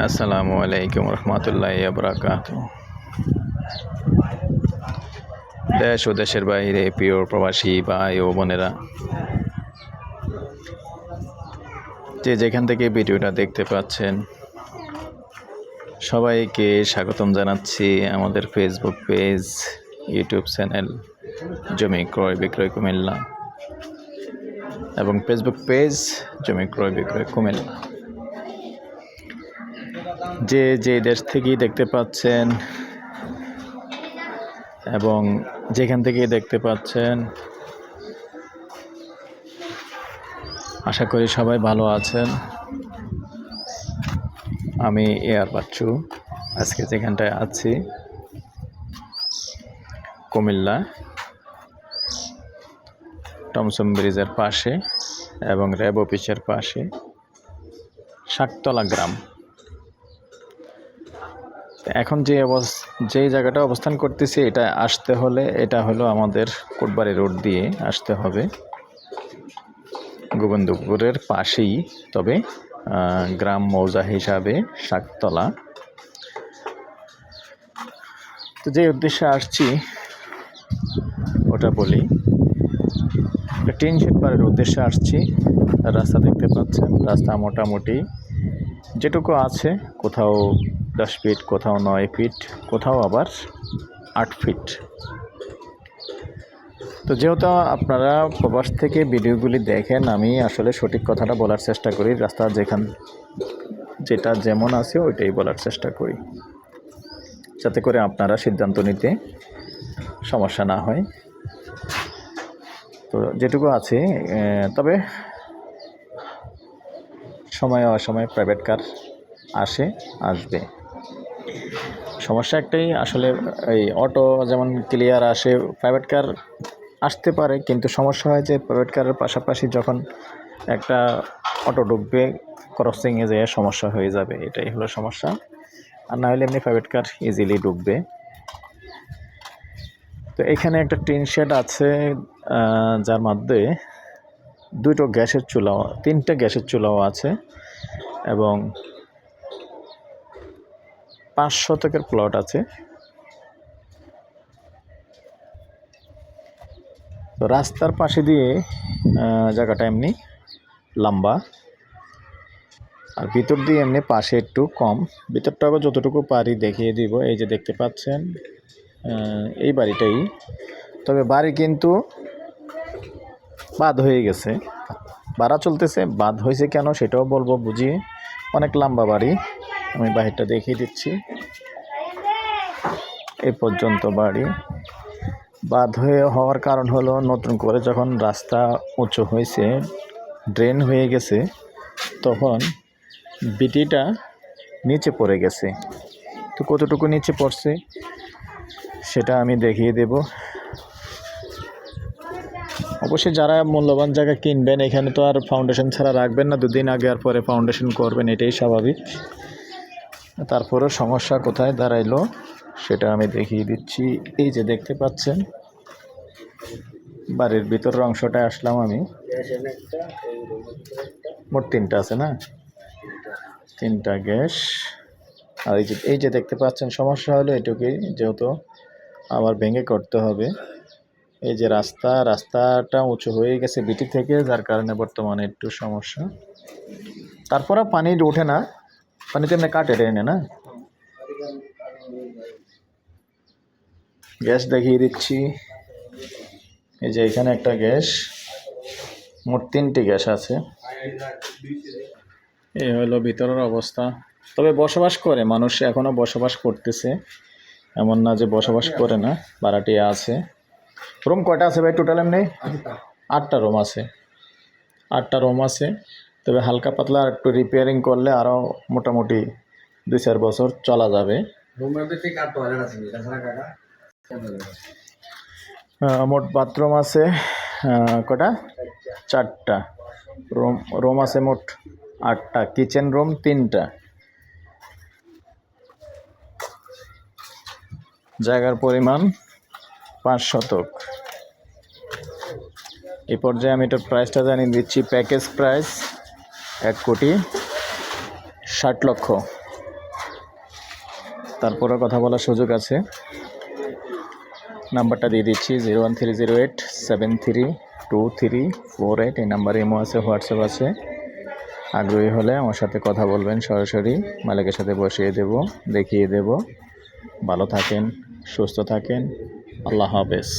আসসালামু আলাইকুম রহমতুল্লাহ বরাকাত দেশ ও দেশের বাইরে প্রিয় প্রবাসী ভাই ও বোনেরা, যে যেখান থেকে ভিডিওটা দেখতে পাচ্ছেন, সবাইকে স্বাগতম জানাচ্ছি আমাদের ফেসবুক পেজ ইউটিউব চ্যানেল জমি ক্রয় বিক্রয় কুমিল্লা এবং ফেসবুক পেজ জমি ক্রয় বিক্রয় কুমিল্লা। যে যে দেশ থেকেই দেখতে পাচ্ছেন এবং যেখান থেকেই দেখতে পাচ্ছেন, আশা করি সবাই ভালো আছেন। আমি এয়ার বাচ্চু, আজকে যেখানটায় আছি, কুমিল্লা, টমসম ব্রিজের পাশে এবং র্যাব অফিসের পাশে শাকতলা গ্রাম। এখন যে অবস যেই জায়গাটা অবস্থান করতেছি, এটা আসতে হলে এটা হলো আমাদের কোটবাড়ি রোড দিয়ে আসতে হবে। গোবিন্দপুরের পাশেই, তবে গ্রাম মৌজা হিসাবে শাকতলা। তো যে উদ্দেশ্যে আসছি, ওটা বলি। টিন শেড উদ্দেশ্যে আসছি। রাস্তা দেখতে পাচ্ছেন, রাস্তা মোটামুটি যেটুকু আছে, কোথাও দশ ফিট কোথাও নয় ফিট কোথাও আবার আট ফিট তো যেহেতু আপনারা প্রবাস থেকে ভিডিওগুলি দেখেন, আমি আসলে সঠিক কথাটা বলার চেষ্টা করি। রাস্তা যেখান, যেটা যেমন আছে, ওইটাই বলার চেষ্টা করি। যাতে করে আপনারা সিদ্ধান্ত নিতে সমস্যা না হয়। তো যেটুকু আছে তবে সময় অসময় প্রাইভেট কার আসে, আসবে। সমস্যা একটাই, আসলে এই অটো যেমন ক্লিয়ার আসে প্রাইভেট কার আসতে পারে, কিন্তু সমস্যা হয় যে প্রাইভেট কারের পাশাপাশি যখন একটা অটো ঢুকবে ক্রসিংয়ে যেয়ে সমস্যা হয়ে যাবে, এটাই হলো সমস্যা। আর না হলে এমনি প্রাইভেট কার ইজিলি ডুববে তো এখানে একটা টিন শেড আছে যার মধ্যে দুটো গ্যাসের চুলাও, তিনটে গ্যাসের চুলাও আছে এবং পাঁচ শতকের প্লট আছে। তো রাস্তার পাশে দিয়ে জায়গাটা এমনি লম্বা। আর ভিতর দিয়ে এমনি পাশে একটু কম। ভিতরটাও যতটুকু পারি দেখিয়ে দিব। এই যে দেখতে পাচ্ছেন এই বাড়িটাই। তবে বাড়ি কিন্তু বাদ হয়ে গেছে। ভাড়া চলতেছে। বাদ হয়েছে কেন সেটাও বলব বুঝিয়ে অনেক লম্বা বাড়ি। আমি বাহিরটা দেখিয়ে দিচ্ছি। এই পর্যন্ত বাড়ি। বাদ হয়ে হওয়ার কারণ হলো, নতুন করে যখন রাস্তা উঁচু হয়েছে, ড্রেন হয়ে গেছে, তখন বিটিটা নিচে পড়ে গেছে। তো কতটুকু নিচে পড়ছে, সেটা আমি দেখিয়ে দেব। অবশ্যই যারা মূল্যবান জায়গা কিনবেন, এখানে তো আর ফাউন্ডেশন ছাড়া রাখবেন না। দুদিন আগে আর পরে ফাউন্ডেশন করবেন, এটাই স্বাভাবিক। তারপরেও সমস্যা কোথায় দাঁড়াইলো সেটা আমি দেখিয়ে দিচ্ছি। এই যে দেখতে পাচ্ছেন, বাড়ির ভিতরের অংশটা আসলাম আমি। মোট তিনটা আছে না? তিনটা গ্যাস। আর এই যে এই যে দেখতে পাচ্ছেন, সমস্যা হলো এটুকুই, যেহেতু আবার ভেঙে করতে হবে। এই যে রাস্তা, রাস্তাটা উঁচু হয়ে গেছে বিটি থেকে, যার কারণে বর্তমানে একটু সমস্যা। তারপরে পানি ওঠে না। পানিতে এমনি কাটে এনে না গ্যাস দেখিয়ে দিচ্ছি এই যে এখানে একটা গ্যাস মোট তিনটি গ্যাস আছে এই হলো ভিতরের অবস্থা তবে বসবাস করে মানুষ এখনও বসবাস করতেছে এমন না যে বসবাস করে না ভাড়াটি আছে রুম কয়টা আছে ভাই টোটাল এমনি আটটা রুম আছে আটটা রুম আছে তবে হালকা পাতলা আর একটু রিপেয়ারিং করলে আরও মোটামুটি দুই চার বছর চলা যাবে। মোট বাথরুম আছে কটা? চারটা। রুম রুম আছে মোট আটটা। কিচেন রুম তিনটা। জায়গার পরিমাণ পাঁচ শতক। এই পর্যায়ে আমি এটার প্রাইসটা জানিয়ে দিচ্ছি। প্যাকেজ প্রাইস এক কোটি ষাট লক্ষ। তারপরে কথা বলার সুযোগ আছে। নাম্বারটা দিয়ে দিচ্ছি, zero one three zero eight seven three two three four eight. এই নাম্বারে ইমো আছে, হোয়াটসঅ্যাপ আছে। আগ্রহী হলে আমার সাথে কথা বলবেন, সরাসরি মালিকের সাথে বসিয়ে দেব, দেখিয়ে দেব। ভালো থাকেন, সুস্থ থাকেন। আল্লাহ হাফেজ।